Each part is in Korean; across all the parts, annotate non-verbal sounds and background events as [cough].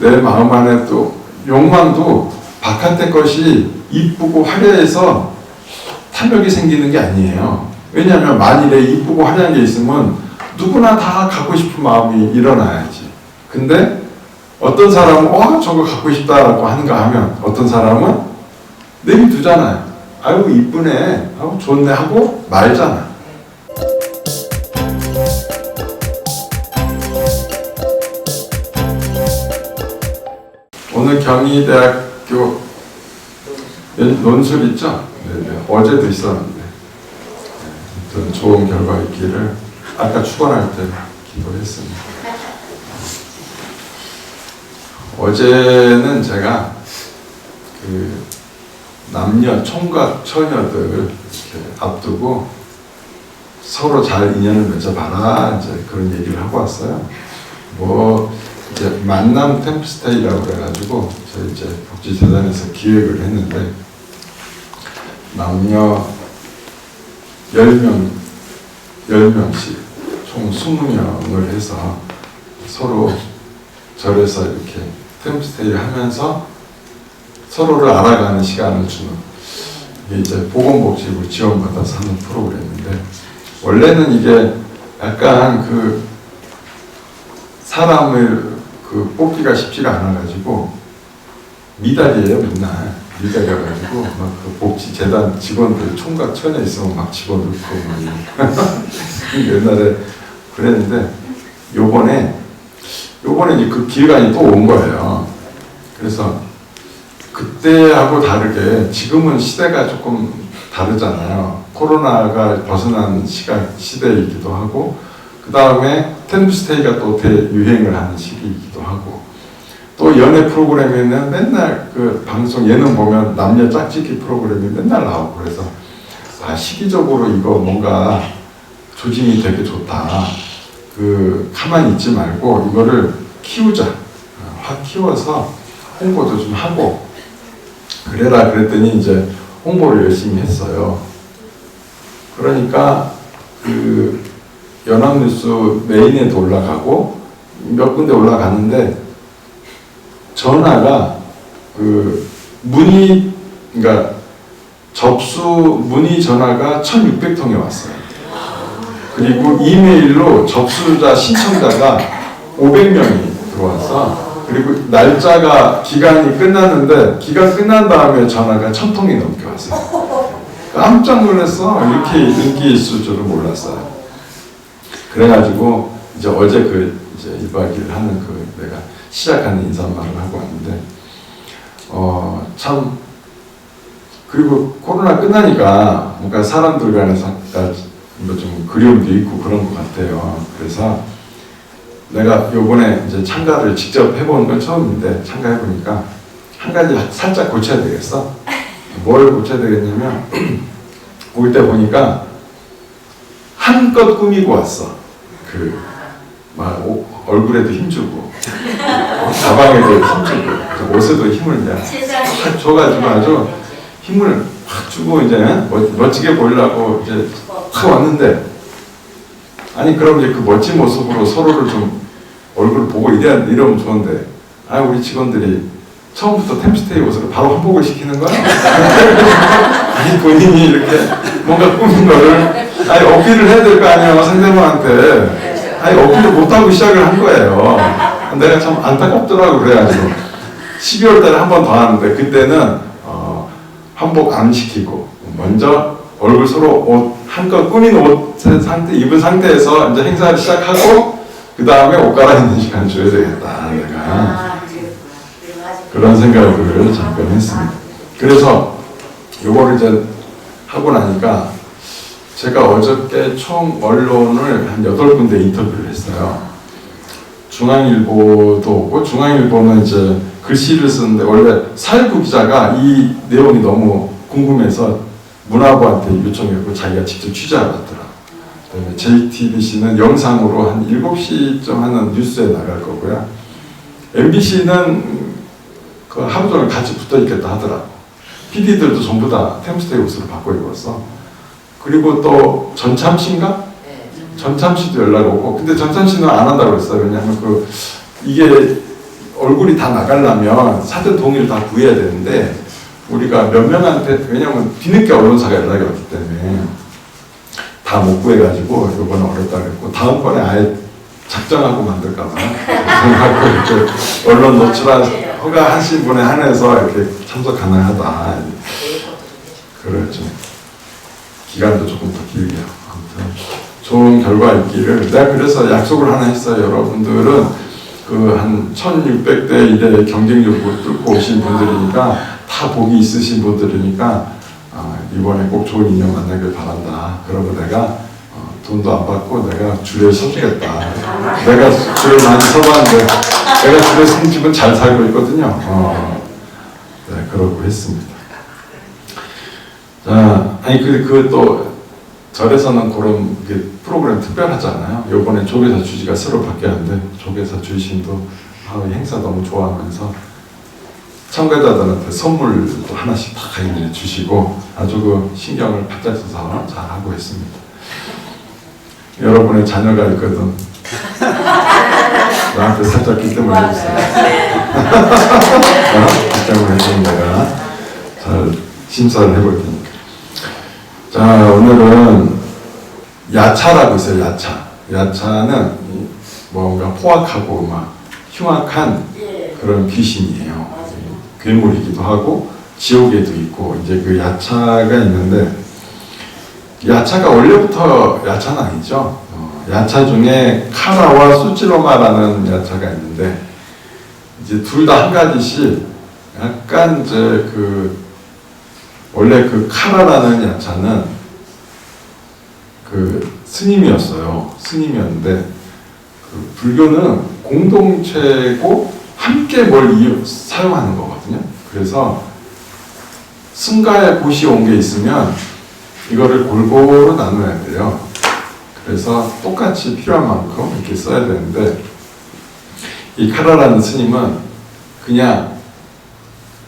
내 마음 안에 또 욕망도 바깥의 것이 이쁘고 화려해서 탐욕이 생기는 게 아니에요. 왜냐하면 만일에 이쁘고 화려한 게 있으면 누구나 다 갖고 싶은 마음이 일어나야지. 근데 어떤 사람은 와 저거 갖고 싶다라고 하는가 하면 어떤 사람은 내비 두잖아요. 아이고 이쁘네, 아이고 좋네 하고 말잖아. 경희대학교 연- 논술 있죠? 네네. 어제도 있었는데 네, 좋은 결과 있기를 아까 출근할 때 기도했습니다. 어제는 제가 그 남녀 총각 처녀들 앞두고 서로 잘 인연을 맺어봐라 이제 그런 얘기를 하고 왔어요. 뭐 이제 만남 템플스테이라고 그래가지고 저희 이제 복지재단에서 기획을 했는데 남녀 10명, 10명씩 총 20명을 해서 서로 절에서 이렇게 템플스테이 하면서 서로를 알아가는 시간을 주는 이게 이제 보건복지부 지원받아서 하는 프로그램인데 원래는 이게 약간 그 사람을 그 뽑기가 쉽지가 않아가지고 미달이에요 맨날 미달이어가지고 막 그 복지 재단 직원들 총각 처녀 있으면 막 집어넣고 막 [laughs] 옛날에 그랬는데 요번에 요번에 이제 그 기회가 또온 거예요. 그래서 그때하고 다르게 지금은 시대가 조금 다르잖아요. 코로나가 벗어난 시간 시대이기도 하고 그 다음에 템스테이가 또 대유행을 하는 시기이기도 하고 또 연애 프로그램에는 맨날 그 방송 예능 보면 남녀 짝짓기 프로그램이 맨날 나오고 그래서 아 시기적으로 이거 뭔가 조짐이 되게 좋다. 그 가만히 있지 말고 이거를 키우자. 어, 확 키워서 홍보도 좀 하고 그래라 그랬더니 이제 홍보를 열심히 했어요. 그러니까 그 연합뉴스 메인에도 올라가고 몇 군데 올라갔는데 전화가 그 문의 그러니까 접수 문의 전화가 1,600통이 왔어요. 그리고 이메일로 접수자 신청자가 500명이 들어와서 그리고 날짜가 기간이 끝났는데 기간 끝난 다음에 전화가 1000통이 넘게 왔어요. 깜짝 놀랐어. 이렇게 인기 있을 줄은 몰랐어요. 그래가지고 이제 어제 그 이제 1박 2일 하는 그 내가 시작하는 인사말을 하고 왔는데 어 참 그리고 코로나 끝나니까 뭔가 사람들 간에서 뭐좀 그리움도 있고 그런 것 같아요. 그래서 내가 요번에 이제 참가를 직접 해보는 건 처음인데 참가해 보니까 한 가지 살짝 고쳐야 되겠어. 뭘 고쳐야 되겠냐면 [clears throat] 올 때 보니까 한껏 꾸미고 왔어. 그 막 얼굴에도 힘주고 가방에도 힘주고 옷에도 힘을 내가 확 줘가지고 아주 힘을 확 주고 이제 멋- 멋지게 보이려고 이제 확 왔는데 아니 그럼 이제 그 멋진 모습으로 서로를 좀 얼굴을 보고 이래 이러면 좋은데 아 우리 직원들이 처음부터 템스테이 옷으로 바로 한복을 시키는 거야. [laughs] 아니 본인이 이렇게 뭔가 꾸민 거를 아니 어필을 해야 될 거 아니에요 상대방한테 아니 어필을 못하고 시작을 한 거예요. 내가 참 안타깝더라고 그래가지고 12월 달에 한 번 더 하는데 그때는 어, 한복 안 시키고 먼저 얼굴 서로 옷 한껏 꾸민 옷 상태 입은 상태에서 이제 행사를 시작하고 그 다음에 옷 갈아입는 시간 줘야 되겠다 내가 아, 그런 생각을 잠깐 했습니다. 그래서 요거를 이제 하고 나니까 제가 어저께 총 언론을 한 여덟 군데 인터뷰를 했어요. 중앙일보도 오고 중앙일보는 이제 글씨를 쓰는데 원래 사일구 기자가 이 내용이 너무 궁금해서 문화부한테 요청했고 자기가 직접 취재하러 갔더라. 그다음에 JTBC는 영상으로 한 7시쯤 하는 뉴스에 나갈 거고요. MBC는 그 하루 종일 같이 붙어 있겠다 하더라고. PD들도 전부 다 템스테이 옷으로 바꿔 입었어. 그리고 또 전참 씨인가? 네. 전참 씨도 연락 오고. 근데 전참 씨는 안 한다고 그랬어요. 왜냐하면 그 이게 얼굴이 다 나가려면 사전 동의를 다 구해야 되는데 우리가 몇 명한테 왜냐면 뒤늦게 언론사가 연락이 왔기 때문에 다 못 구해가지고 이번에 어렵다 그랬고 다음번에 아예 작정하고 만들까봐 [laughs] 생각하고 이렇게 언론 노출한 허가하신 분에 한해서 이렇게 참석 가능하다. 그렇죠. 기간도 조금 더 길게. 아무튼 좋은 결과 있기를. 내가 그래서 약속을 하나 했어요 여러분들은. 그 한 1600대 이래 경쟁력 못 뚫고 오신 분들이니까 다 복이 있으신 분들이니까 아, 이번에 꼭 좋은 인연 만나길 바란다. 그러고 내가 어, 돈도 안 받고 내가 줄에 서주겠다. 내가 줄에 많이 서봤는데 내가 줄에 선 집은 잘 살고 있거든요. 어, 네, 그러고 했습니다. 자, 아니 그그또 절에서는 그런 게 프로그램 특별하잖아요. 요번에 조계사 주지가 새로 바뀌었는데 조계사 주신도 아, 이 행사 너무 좋아하면서 참가자들한테 선물도 하나씩 다 가인해 주시고 아주 그 신경을 바짝 써서 잘 하고 있습니다. 여러분의 자녀가 있거든. [laughs] 나한테 살짝 기뜸을 해주세요. 어? 기뜸을 해주면 내가 잘 심사를 해볼 테니까. 자, 오늘은 야차라고 있어요, 야차. 야차는 이 뭔가 포악하고 막 흉악한 예. 그런 귀신이에요. 괴물이기도 하고 지옥에도 있고 이제 그 야차가 있는데 야차가 원래부터 야차는 아니죠. 어, 야차 중에 카라와 수치로마라는 야차가 있는데 이제 둘 다 한 가지씩 약간 이제 그 원래 그 카라라는 야차는 그 스님이었어요. 스님이었는데 그 불교는 공동체고 함께 뭘 이유, 사용하는 거거든요. 그래서 승가의 곳이 온 게 있으면 이거를 골고루 나눠야 돼요. 그래서 똑같이 필요한 만큼 이렇게 써야 되는데 이 카라라는 스님은 그냥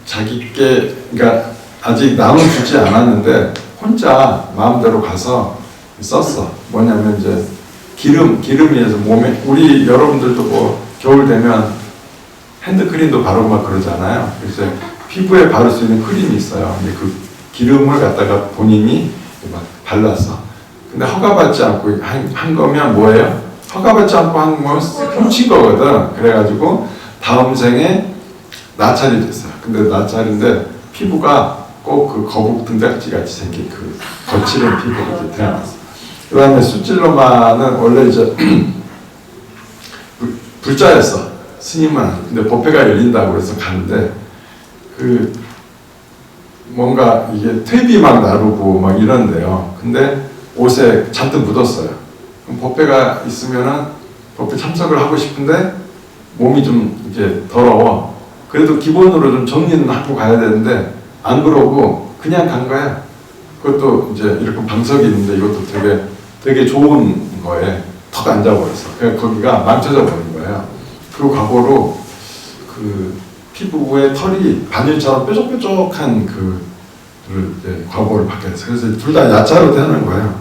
자기께 그러니까 아직 나눠주지 않았는데 혼자 마음대로 가서 썼어. 뭐냐면 이제 기름 기름이어서 몸에 우리 여러분들도 뭐 겨울 되면 핸드크림도 바르고 막 그러잖아요. 그래서 피부에 바를 수 있는 크림이 있어요. 근데 그 기름을 갖다가 본인이 막 발랐어. 근데 허가받지 않고 한, 한 거면 뭐예요? 허가받지 않고 한 거면 훔친 거거든. 그래가지고 다음 생에 나찰이 됐어요. 근데 나찰인데 피부가 꼭 그 거북 등딱지 같이 생긴 그 거칠은 피부가 태어났어. 그 다음에 수질로마는 원래 이제 [clears throat] 불- 불자였어. 스님은. 근데 법회가 열린다고 그래서 가는데 그 뭔가 이게 퇴비 막 나르고 막 이런데요. 근데 옷에 잔뜩 묻었어요. 그럼 법회가 있으면은 법회 참석을 하고 싶은데 몸이 좀 이제 더러워. 그래도 기본으로 좀 정리는 하고 가야 되는데 안 그러고 그냥 간 거야. 그것도 이제 이렇게 방석이 있는데 이것도 되게 되게 좋은 거에 턱 앉아버렸어. 그러니까 거기가 망쳐져 버린 거예요. 그 과거로 그 피부에 털이 바늘처럼 뾰족뾰족한 그를 이제 과거를 받게 됐어요. 그래서 둘 다 야차로 태어난 거예요.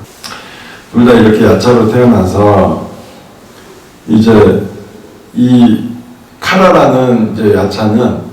둘 다 이렇게 야차로 태어나서 이제 이 카라라는 이제 야차는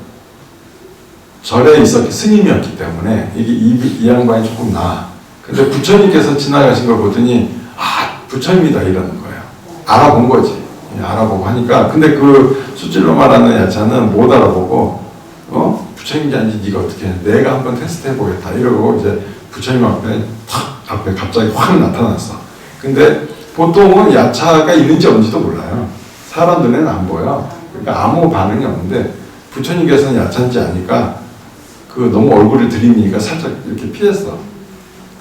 절에 있었기 스님이었기 때문에 이게 이, 이 양반이 조금 나. 근데 부처님께서 지나가신 걸 보더니 아 부처님이다 이러는 거예요. 알아본 거지. 예, 알아보고 하니까 근데 그 수질로 말하는 야차는 못 알아보고 어 부처님이 아닌지 네가 어떻게 해? 내가 한번 테스트 해보겠다 이러고 이제 부처님 앞에 탁 앞에 갑자기 확 나타났어. 근데 보통은 야차가 있는지 없는지도 몰라요. 사람 눈에는 안 보여. 그러니까 아무 반응이 없는데 부처님께서는 야차인지 아니까 그 너무 얼굴을 들이니까 살짝 이렇게 피했어.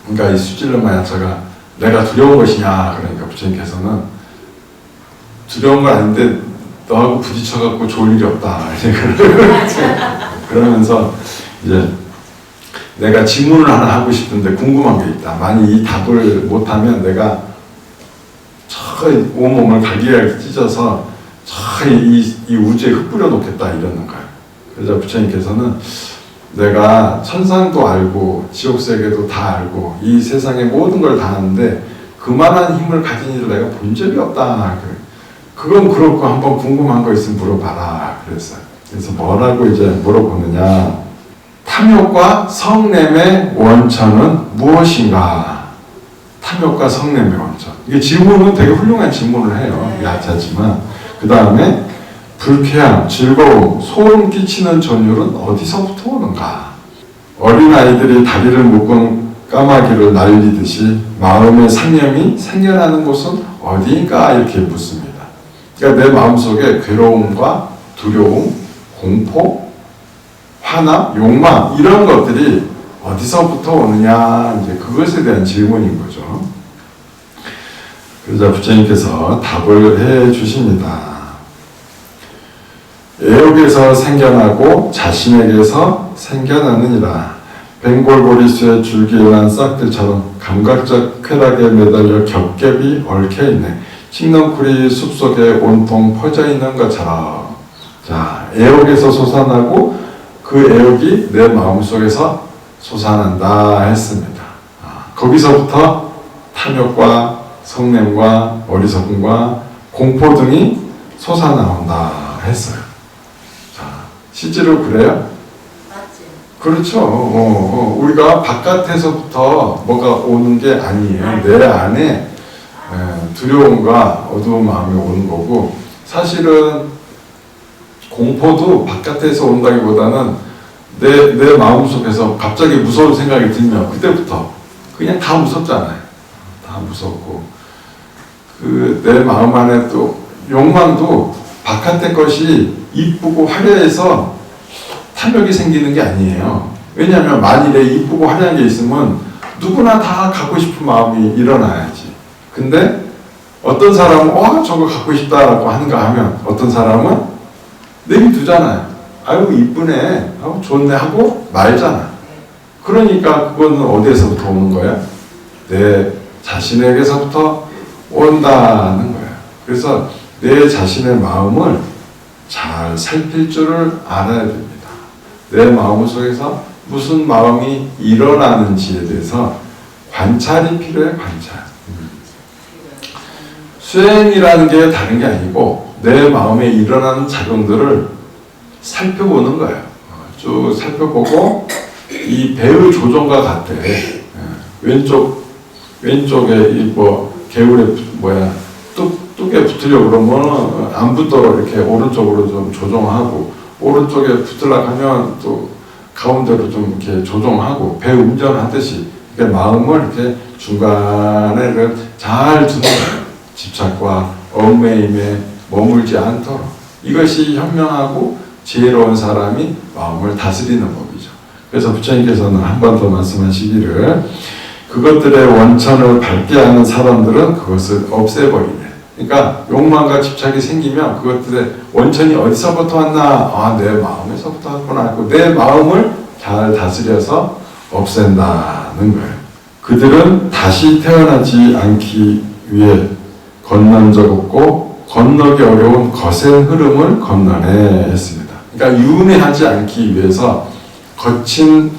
그러니까 이 수질러마 야차가 내가 두려운 것이냐 그러니까 부처님께서는 두려운 건 아닌데 너하고 부딪혀갖고 좋을 일이 없다. [laughs] 그러면서 이제 내가 질문을 하나 하고 싶은데 궁금한 게 있다. 만약 이 답을 못하면 내가 저 온몸을 갈기갈기 찢어서 저이 이 우주에 흩뿌려 놓겠다 이러는 거예요. 그래서 부처님께서는 내가 천상도 알고 지옥 세계도 다 알고 이 세상의 모든 걸 다 아는데 그만한 힘을 가진 이를 내가 본 적이 없다. 그건 그렇고 한번 궁금한 거 있으면 물어봐라. 그랬어요. 그래서 뭐라고 이제 물어보느냐. 탐욕과 성냄의 원천은 무엇인가? 탐욕과 성냄의 원천. 이게 질문은 되게 훌륭한 질문을 해요. 네. 야차지만. 그 다음에 불쾌함, 즐거움, 소름 끼치는 전율은 어디서부터 오는가? 어린아이들이 다리를 묶은 까마귀를 날리듯이 마음의 상념이 생겨나는 곳은 어디인가 이렇게 묻습니다. 그러니까 내 마음속에 괴로움과 두려움, 공포, 화나, 욕망 이런 것들이 어디서부터 오느냐 이제 그것에 대한 질문인 거죠. 그러자 부처님께서 답을 해 주십니다. 애욕에서 생겨나고 자신에게서 생겨나느니라. 뱅골고리수의 줄기에 난 싹들처럼 감각적 쾌락에 매달려 겹겹이 얽혀있네. 칡넝쿨이 숲속에 온통 퍼져 있는 것처럼. 자, 애욕에서 솟아나고 그 애욕이 내 마음속에서 솟아난다 했습니다. 아, 거기서부터 탐욕과 성냄과 어리석음과 공포 등이 솟아나온다 했어요. 자, 실제로 그래요? 맞지? 그렇죠. 어, 어, 우리가 바깥에서부터 뭐가 오는 게 아니에요. 내 안에 에, 두려움과 어두운 마음이 오는 거고 사실은 공포도 바깥에서 온다기보다는 내, 내 마음속에서 갑자기 무서운 생각이 들면 그때부터 그냥 다 무섭잖아요. 다 무섭고 그 내 마음 안에 또 욕망도 바깥의 것이 이쁘고 화려해서 탐욕이 생기는 게 아니에요. 왜냐하면 만일에 이쁘고 화려한 게 있으면 누구나 다 갖고 싶은 마음이 일어나야지. 근데 어떤 사람은 와 저거 갖고 싶다라고 하는가 하면 어떤 사람은 내비두잖아요. 아유 이쁘네, 아유 좋네 하고 말잖아. 그러니까 그거는 어디에서부터 오는 거야? 내 자신에게서부터 온다는 거예요. 그래서 내 자신의 마음을 잘 살필 줄을 알아야 됩니다. 내 마음 속에서 무슨 마음이 일어나는지에 대해서 관찰이 필요해, 관찰. 수행이라는 게 다른 게 아니고 내 마음에 일어나는 작용들을 살펴보는 거예요. 어, 쭉 살펴보고 이 배의 조종과 같아. 예, 왼쪽 왼쪽에 이뭐 개울에 붙- 뭐야 뚝 뚝에 붙으려 그러면 안 붙도록 이렇게 오른쪽으로 좀 조종하고 오른쪽에 붙으려 하면 또 가운데로 좀 이렇게 조종하고 배 운전하듯이 마음을 이렇게 중간에 잘 두는 거예요. 집착과 얽매임에 머물지 않도록 이것이 현명하고 지혜로운 사람이 마음을 다스리는 법이죠. 그래서 부처님께서는 한 번 더 말씀하시기를 그것들의 원천을 밝게 하는 사람들은 그것을 없애버리네. 그러니까 욕망과 집착이 생기면 그것들의 원천이 어디서부터 왔나? 아, 내 마음에서부터 왔구나. 내 마음을 잘 다스려서 없앤다는 거예요. 그들은 다시 태어나지 않기 위해 건넌 적 없고 건너기 어려운 거센 흐름을 건너네 했습니다. 그러니까 윤회하지 않기 위해서 거친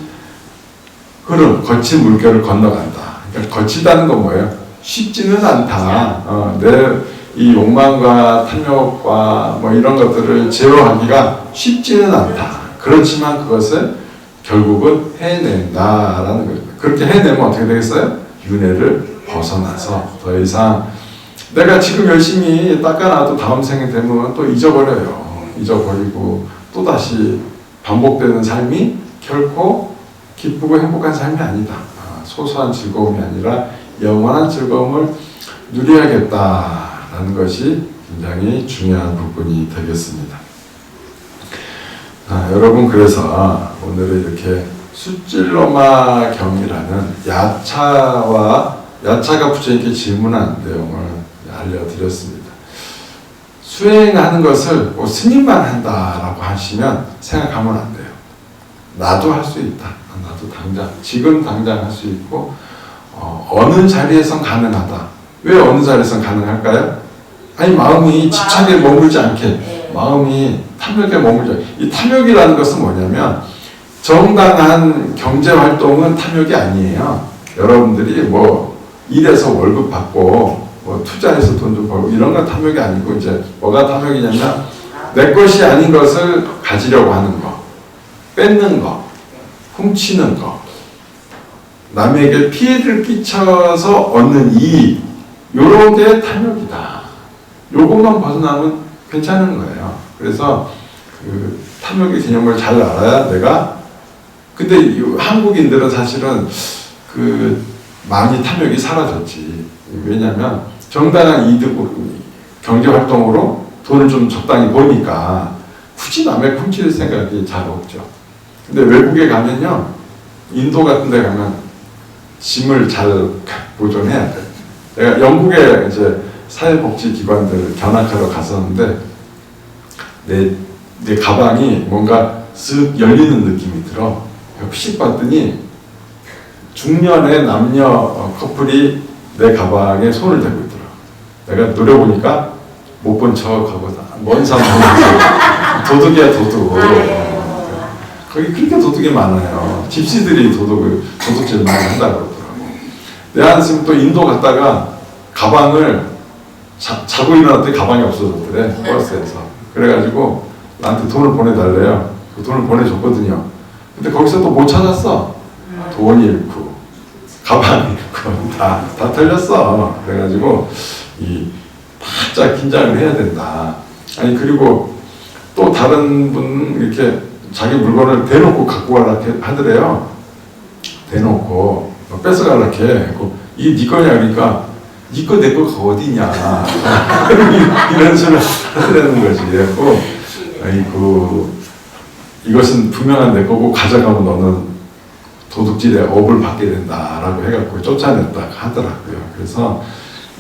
흐름, 거친 물결을 건너간다. 그러니까 거치다는 건 뭐예요? 쉽지는 않다. 어, 내이 욕망과 탐욕과 뭐 이런 것들을 제어하기가 쉽지는 않다. 그렇지만 그것을 결국은 해낸다라는 거죠. 그렇게 해내면 어떻게 되겠어요? 윤회를 벗어나서 더 이상 내가 지금 열심히 닦아놔도 다음 생에 되면 또 잊어버려요. 잊어버리고 또 다시 반복되는 삶이 결코 기쁘고 행복한 삶이 아니다. 아, 소소한 즐거움이 아니라 영원한 즐거움을 누려야겠다라는 것이 굉장히 중요한 부분이 되겠습니다. 아, 여러분 그래서 오늘은 이렇게 숫질로마 경이라는 야차와 야차가 부처님께 질문한 내용을 알려드렸습니다. 수행하는 것을 뭐 스님만 한다라고 하시면 생각하면 안 돼요. 나도 할 수 있다. 나도 당장 지금 당장 할 수 있고 어, 어느 자리에선 가능하다. 왜 어느 자리에선 가능할까요? 아니 마음이 집착에 머물지 않게 네. 마음이 탐욕에 머물지 이 탐욕이라는 것은 뭐냐면 정당한 경제 활동은 탐욕이 아니에요. 여러분들이 뭐 일해서 월급 받고 뭐 투자해서 돈 좀 벌고 이런 건 탐욕이 아니고 이제 뭐가 탐욕이냐면 내 것이 아닌 것을 가지려고 하는 거, 뺏는 거, 훔치는 거, 남에게 피해를 끼쳐서 얻는 이익, 요런 게 탐욕이다. 요것만 벗어나면 괜찮은 거예요. 그래서 그 탐욕의 개념을 잘 알아야 내가 근데 이 한국인들은 사실은 그 많이 탐욕이 사라졌지. 왜냐하면 정당한 이득 경제 활동으로 돈을 좀 적당히 버니까 굳이 남의 훔칠 생각이 잘 없죠. 근데 외국에 가면요, 인도 같은 데 가면 짐을 잘 보존해야 돼. 내가 영국에 이제 사회복지기관들 견학하러 갔었는데 내, 내 가방이 뭔가 쓱 열리는 느낌이 들어. 휙 봤더니 중년의 남녀 어, 커플이 내 가방에 손을 대고. 내가 노려보니까 못 본 척하고 먼산 보면서 도둑이야 도둑. 아유. 거기 그렇게 도둑이 많아요. 집시들이 도둑을 도둑질 많이 한다고 그러더라고. 내가 한숨 또 인도 갔다가 가방을 자, 자고 일어났더니 가방이 없어졌더래 버스에서. 그래가지고 나한테 돈을 보내달래요. 그 돈을 보내줬거든요. 근데 거기서 또 못 찾았어. 돈 잃고 가방 잃고 다, 다 털렸어. 그래가지고 이 바짝 긴장을 해야 된다. 아니 그리고 또 다른 분 이렇게 자기 물건을 대놓고 갖고 가라 하더래요. 대놓고 뭐 뺏어가라 이렇게. 이네 거냐 그러니까 니거 내 거가 어디냐 [laughs] 이런 소리를 하더라는 거지. 그래갖고 아이고 이것은 분명한 내 거고 가져가면 너는 도둑질의 업을 받게 된다라고 해갖고 쫓아냈다 하더라고요. 그래서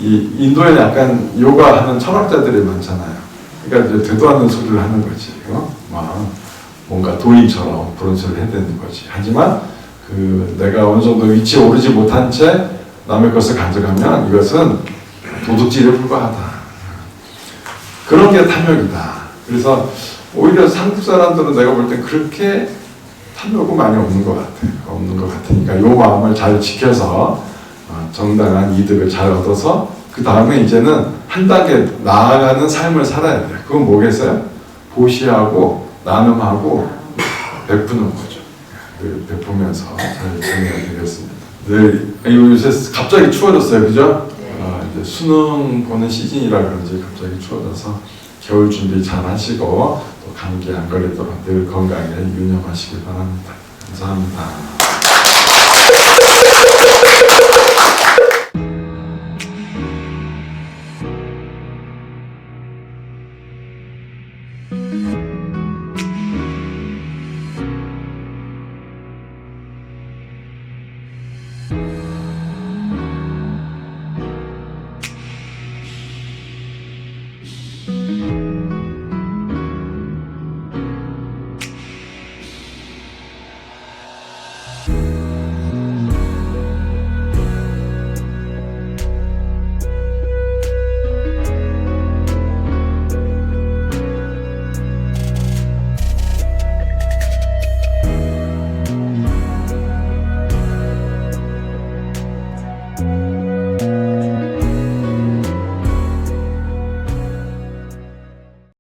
이 인도에 약간 요가하는 철학자들이 많잖아요. 그러니까 이제 되도 않는 소리를 하는 거지. 어? 막 뭔가 도인처럼 그런 소리를 해야 되는 거지. 하지만 그 내가 어느 정도 위치에 오르지 못한 채 남의 것을 가져가면 이것은 도둑질에 불과하다. 그런 게 탐욕이다. 그래서 오히려 한국 사람들은 내가 볼 때 그렇게 탐욕은 많이 없는 것 같아. 없는 것 같으니까 요 마음을 잘 지켜서 어, 정당한 이득을 잘 얻어서 그 다음에 이제는 한 단계 나아가는 삶을 살아야 돼. 그건 뭐겠어요? 보시하고 나눔하고 베푸는 거죠. 그 베푸면서 잘 지내야 되겠습니다. 네, 아니, 요새 갑자기 추워졌어요, 그죠? 어, 이제 수능 보는 시즌이라 그런지 갑자기 추워져서 겨울 준비 잘 하시고 또 감기 안 걸리도록 늘 건강에 유념하시길 바랍니다. 감사합니다.